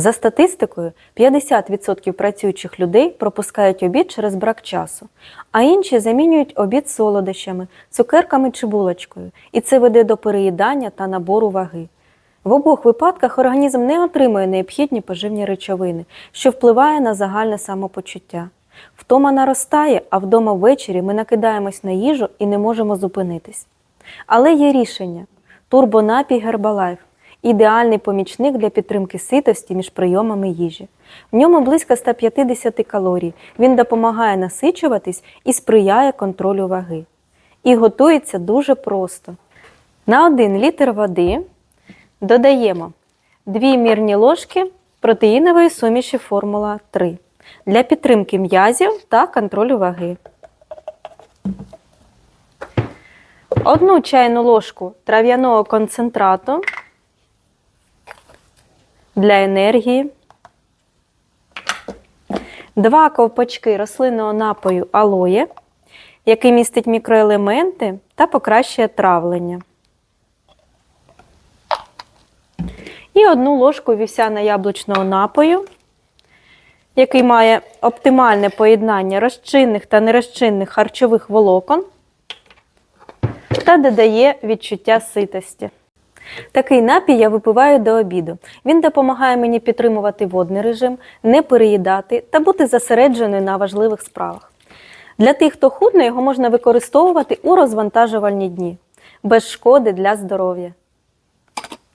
За статистикою, 50% працюючих людей пропускають обід через брак часу, а інші замінюють обід солодощами, цукерками чи булочкою, і це веде до переїдання та набору ваги. В обох випадках організм не отримує необхідні поживні речовини, що впливає на загальне самопочуття. Втома наростає, а вдома ввечері ми накидаємось на їжу і не можемо зупинитись. Але є рішення: турбонапій Гербалайф ідеальний помічник для підтримки ситості між прийомами їжі. В ньому близько 150 калорій. Він допомагає насичуватись і сприяє контролю ваги. І готується дуже просто. На 1 літр води додаємо 2 мірні ложки протеїнової суміші Формула 3 для підтримки м'язів та контролю ваги. Одну чайну ложку трав'яного концентрату для енергії, два ковпачки рослинного напою алоє, який містить мікроелементи та покращує травлення. І одну ложку вівсяно-яблучного напою, який має оптимальне поєднання розчинних та нерозчинних харчових волокон та додає відчуття ситості. Такий напій я випиваю до обіду. Він допомагає мені підтримувати водний режим, не переїдати та бути зосередженою на важливих справах. Для тих, хто худне, його можна використовувати у розвантажувальні дні без шкоди для здоров'я.